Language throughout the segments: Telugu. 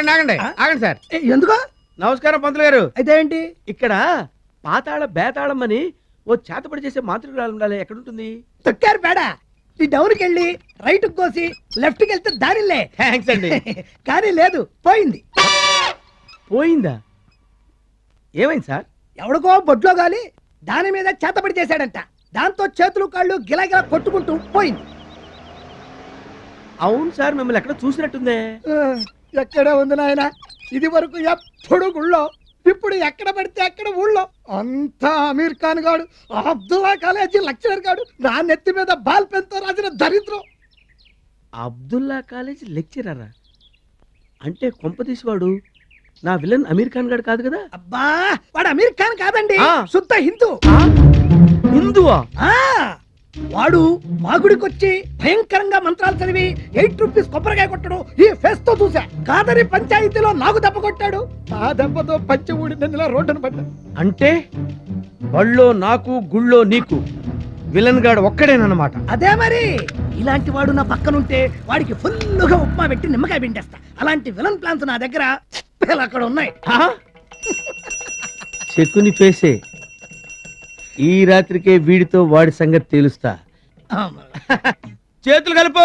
ఆగండి ఆగండి. ఆగండి సార్. ఎందుకు? నమస్కారం పంతులు గారు. అయితే ఏంటి? ఇక్కడ పాతాళ బేతాళం అని ఓ చేతపడి చేసే మాతృగ్రాలు ఉండాలి. ఎక్కడుంటుంది? తొక్కారు పేడ. ఈ డౌన్కి వెళ్ళి రైట్ కోసి లెఫ్ట్కి వెళ్తే దారిలే థ్యాంక్స్ అండి. కానీ లేదు పోయింది. పోయిందా? ఏమైంది సార్? ఎవడికో బొడ్లో గాలి దాని మీద చేతపడి చేశాడంట. దాంతో చేతులు కాళ్ళు గిలగిలా కొట్టుకుంటూ పోయింది. అవును సార్ మిమ్మల్ని ఎక్కడ చూసినట్టుందే. ఎక్కడ ఉంది నాయన? ఇది వరకు ఎప్పుడు గుళ్ళో ఇప్పుడు ఎక్కడ పడితే అక్కడ ఊళ్ళో. అంతా అమీర్ ఖాన్ గాడు అబ్దుల్లా కాలేజీ లెక్చరర్ గాడు నా నెత్తి మీద బాల్ పెన్తో రాసిన దరిద్రం. అబ్దుల్లా కాలేజ్ లెక్చరరా? అంటే కొంపతీసి వాడు నా విలన్ అమీర్ ఖాన్ గారు కాదు కదా? అబ్బా వాడు అమీర్ ఖాన్ కాదండి ఆ. శుద్ధ హిందూ. హిందువా? ఆ. వాడు మా గుడికొచ్చి భయంకరంగా మంత్రాలు చదివి ఎయిట్ రూపీస్ కొబ్బరికాయ కొట్టడు ఈ ఫేస్తో చూసా కాదరి పంచాయతీలో నాకు దెబ్బ కొట్టాడు. ఆ దెబ్బతో పంచి ఊడి రోడ్డున పడ్డా. అంటే బళ్ళో నాకు గుళ్ళో నీకు. విలన్ గాడు ఒక్కడేనమాట అదే మరి. ఇలాంటి వాడు నా పక్కనుంటే వాడికి ఫుల్లుగా ఉప్మా పెట్టి నిమ్మకాయ పిండేస్తా. అలాంటి విలన్ ప్లాన్స్ నా దగ్గర అక్కడ ఉన్నాయి. చెక్కుని పేసే ఈ రాత్రికే వీడితో వాడి సంగతి తేలుస్తా. చేతులు కలుపు.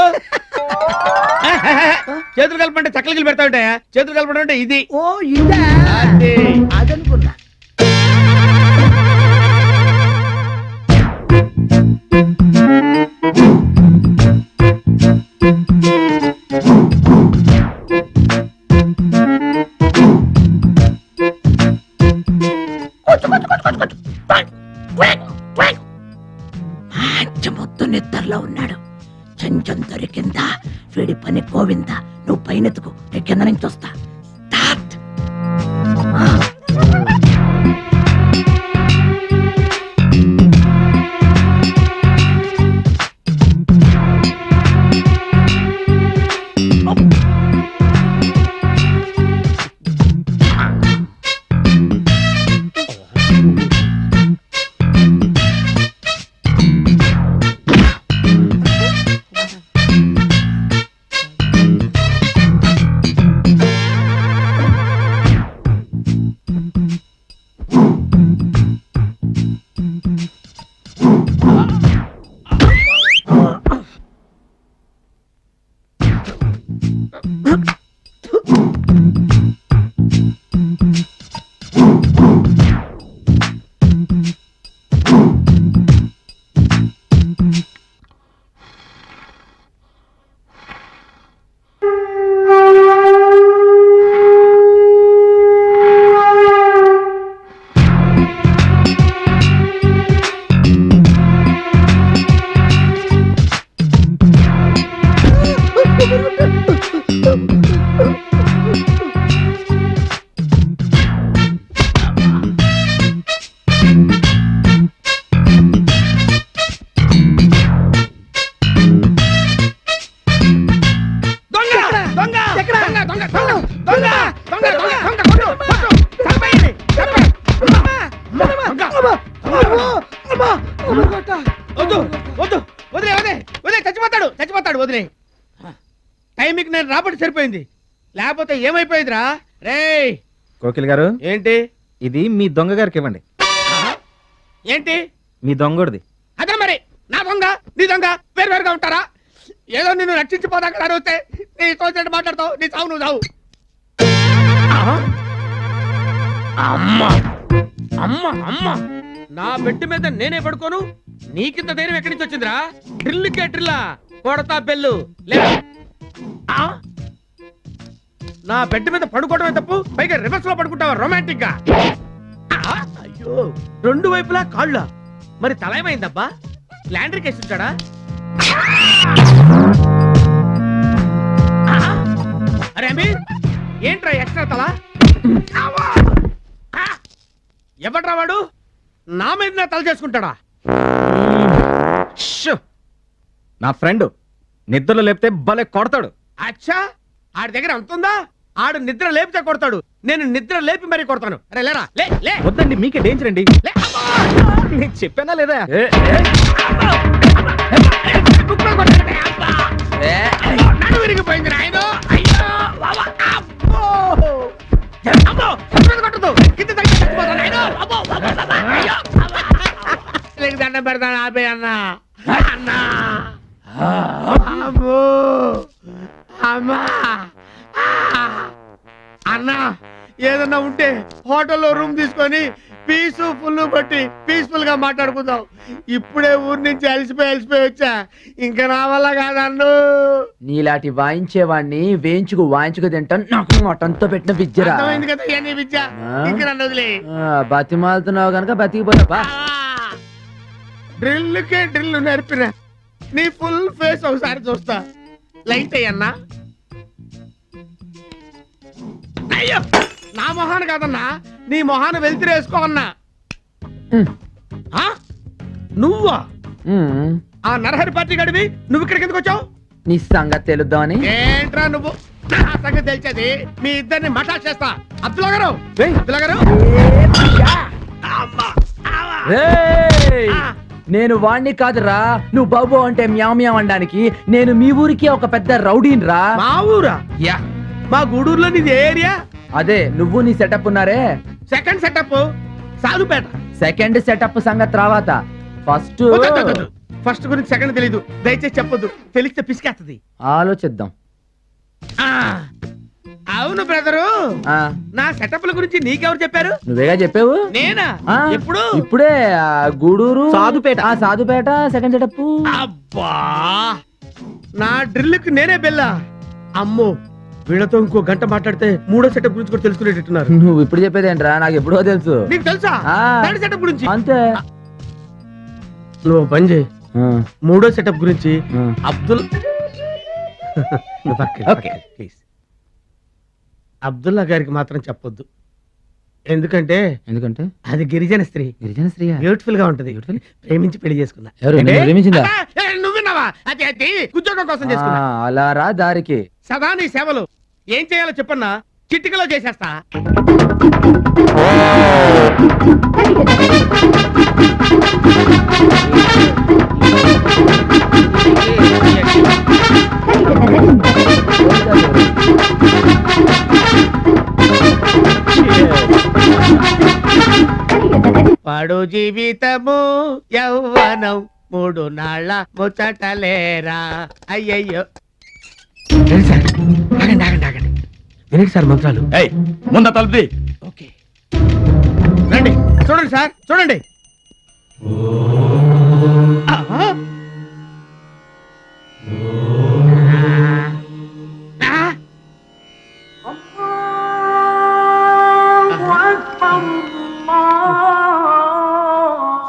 చేతులు కలపంటే చక్కలు పెడతా ఉంటాయా? చేతులు కలపడం అంటే ఇది. ఓ ఇదా? నిద్రలో ఉన్నాడు. చెంచం దొరికిందా వీడి పని గోవిందా? నువ్వు పైనెత్తుకు నేను కింద నుంచి వస్తా. రాబట్టి సరిపోయింది. లేకపోతే ఏమైపోయిందిరా? రేయ్! కోకిల్ గారు ఏంటి? ఇది మీ దొంగ గారికి ఇవ్వండి. ఏంటి? మీ దొంగోడిది. అదే మరి నా దొంగ నీ దొంగ వేరు వేరుగా ఉంటారా? ఏదో నిన్ను రక్షించిపోదాకా వస్తే నీ తోచినట్టు మాట్లాడతావు నీ చావు నువ్వు చావు. అమ్మ అమ్మ అమ్మ. నా బెడ్ మీద నేనే పడుకోను? నీకింత ధైర్యం ఎక్కడి నుంచి వచ్చిందిరా? డ్రిల్కే డ్రిల్లా కొడతా బెల్లు. లే. ఆ? నా బెడ్ మీద పడుకోవడమే తప్పు. పైగా రివర్స్లో పడుకుంటావా? రొమాంటిక్గా? అయ్యో రెండు వైపులా కాళ్ళ. మరి తల ఏమైందబ్బా ల్యాండర్ కేసు ఉంటాడా అరే అమీర్ ఏంట్రా ఎక్స్ట్రా తల? ఎవడ్రా వాడు? నా మీద తల చేసుకుంటాడా! నా ఫ్రెండ్ నిద్రలో లేపితే భలే కొడతాడు. అచ్చా ఆడి దగ్గర అంత ఉందా? ఆడు నిద్ర లేపితే కొడతాడు నేను నిద్ర లేపి మరీ కొడతాను అరే లేరా లే లే వద్దండి మీకే డేంజర్ అండి లే అబ్బా! నేను చెప్పానా లేదా ఏ, ఏ! బుక్లో కొట్టాడే, అబ్బా! నడుము విరిగిపోయింది నాయనో. అయ్యో! అబ్బో! అమ్మో కొట్టదు కింద చచ్చిపోతాను. అయ్యో. నీకు దండం పెడతాను ఆపే అన్న అన్న అమ్మో అమ్మా అన్న ఏదన్నా ఉంటే హోటల్లో రూమ్ తీసుకొని పీస్ ఫుల్ కొట్టి పీస్ఫుల్గా మాట్లాడుకుందాం. ఇప్పుడే ఊరి నుంచి అలసిపోయి అలసిపోయి వచ్చా. ఇంకా నా వల్ల కాదన్ను నీలాంటి వాయించేవాడిని వేయించుకు వాయించుకు తింటాను నాకు మటంతో పెట్టిన విద్యరా. అర్థమైంది కదా ఇవన్నీ విద్య? ఇంకా నన్ను వదిలే. ఆ, బతిమాలుతున్నావు గనక బతికిపోతా డ్రిల్కే డ్రిల్ నేర్పిన. నీ ఫుల్ ఫేస్ ఒకసారి చూస్తా. లైట్ అయ్యన్నా. అయ్యో! నా మొహాన్ని కాదన్నా నీ మొహాన్ని వెళ్తిరి వేసుకో అన్నా? నువ్వా? ఆ నరహరి పార్టీ గడివి నువ్వు ఇక్కడికి ఎందుకు వచ్చావు? నీ సంగతి తెలుద్దామని ఏంట్రా నువ్వు? నా సంగతి తెలిసేది మీ ఇద్దరిని మఠా చేస్తా. అబ్దుల్లా గారు? అబ్దుల్లా గారు. నేను వాణ్ణి కాదురా నువ్వు బాబు అంటే మ్యావ్ అనడానికి నేను మీ ఊరికి ఒక పెద్ద రౌడీని రా మా ఊరా? యా. మా గూడూరులో నీది ఏ ఏరియా? అదే నువ్వు నీ సెటప్ ఉన్నారే? Second setup Sadhupeta. Second setup సంగతి తర్వాత. ఫస్ట్ ఫస్ట్ గురించి సెకండ్ తెలీదు. దయచేసి చెప్పొద్దు. తెలిస్తే పిసికేస్తుంది ఆలోచిద్దాం. ఆ, అవును బ్రదరు. ఆ. నా సెటప్ల గురించి నీకెవరు చెప్పారు? నువ్వేగా చెప్పావు? నేనా? ఆ, ఎప్పుడు? ఇప్పుడే ఆ, గూడూరు. సాధుపేట. ఆ సాధుపేట సెకండ్ సెటప్ అబ్బా! నా డ్రిల్కి నేనే బెల్లా. అమ్మో! వీళ్ళతో ఇంకో గంట మాట్లాడితే మూడో సెటప్ గురించి కూడా తెలుసుకునేటట్టున్నారు. నువ్వు ఇప్పుడు చెప్పేదేంట్రా నాకు ఎప్పుడో తెలుసు. నీకు తెలుసా? ఆ. థర్డ్ సెటప్ గురించి. అంతే. నువ్వు ఓ పని చేయి. ఆ, మూడో సెటప్ గురించి ఆ. అబ్దుల్ ఓకే. ప్లీజ్. అబ్దుల్లా గారికి మాత్రం చెప్పొద్దు. ఎందుకంటే ఎందుకంటే? అది గిరిజన స్త్రీ. గిరిజన స్త్రీ బ్యూటిఫుల్గా ఉంటది. ప్రేమించి పెళ్ళి చేసుకున్నా ఎవరు? ఏంటి? నిన్ను ప్రేమించిందా? అబ్బా, ఏ, నువ్వు విన్నావా? అది అది ఉద్యోగం కోసం చేసుకున్నా. అలా రా దారికి. సదా నీ సేవలు. ఏం చేయాలో చెప్పన్నా? చిటికలో చేసేస్తా. పడు జీవితము యౌవనం మూడు నాళ్ళ ముచ్చటలేరా? అయ్యయ్యో. వినండి సార్? ఆగండి ఆగండి ఆగండి. వినండి సార్ మంత్రాలు. ఏయ్ ముంద తలుపుది? ఓకే. రండి. చూడండి సార్ చూడండి. ఆహా. ఆ.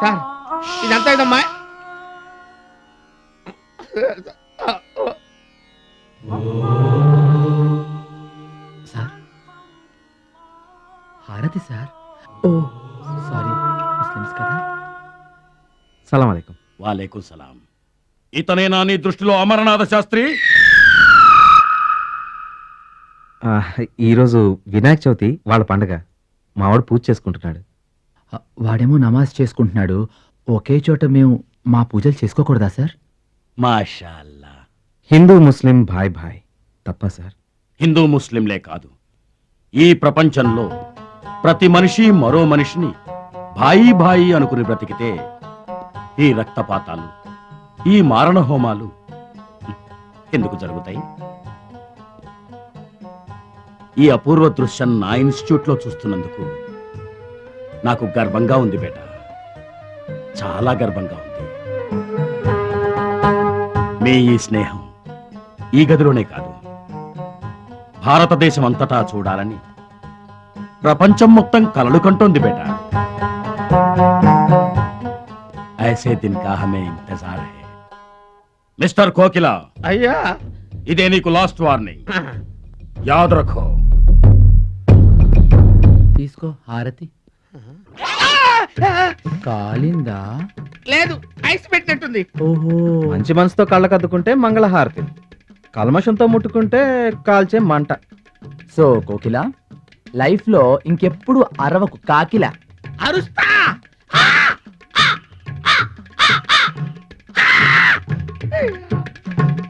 సార్ ఇదంతా ఇదమ్మా సలాం అలైకుం. వాలేకుం సలాం. ఇతనేనా నీ దృష్టిలో అమరనాథ శాస్త్రి? ఆ, ఈరోజు వినాయక చవితి వాళ్ళ పండగ. మావాడు పూజ చేసుకుంటున్నాడు. వాడేమో నమాజ్ చేసుకుంటున్నాడు. ఒకే చోట మేము మా పూజలు చేసుకోకూడదా సార్? మాషా అల్లా హిందూ ముస్లిం భాయ్ భాయ్. తప్ప సార్. హిందూ ముస్లింలే కాదు. ఈ ప్రపంచంలో ప్రతి మనిషి మరో మనిషిని భాయి భాయి అనుకుని బ్రతికితే ఈ రక్తపాతాలు ఈ మారణ హోమాలు ఎందుకు జరుగుతాయి? ఈ అపూర్వ దృశ్యం నా ఇన్స్టిట్యూట్లో చూస్తున్నందుకు నాకు గర్వంగా ఉంది బేట. చాలా గర్వంగా ఉంది. మీ ఈ స్నేహం ఈ గదిలోనే కాదు భారతదేశం అంతటా చూడాలని ప్రపంచం మొత్తం కలలు కంటోంది బేట. ఐసే దిన్ కా హమే ఇంతజార్ హై మిస్టర్ కోకిలా అయ్యా ఇదే నీకు లాస్ట్ వార్నింగ్ యాద్ రఖో తీసుకో హారతి. కాలిందా? లేదు ఐస్ పెట్టినట్టుంది. ఓహో. మంచి మనసుతో కళ్ళకద్దుకుంటే మంగళహారతి. కల్మషంతో ముట్టుకుంటే కాల్చే మంట. సో కోకిల లైఫ్లో ఇంకెప్పుడు అరవకు కాకిల? అరుస్తా! ఆ! Hey!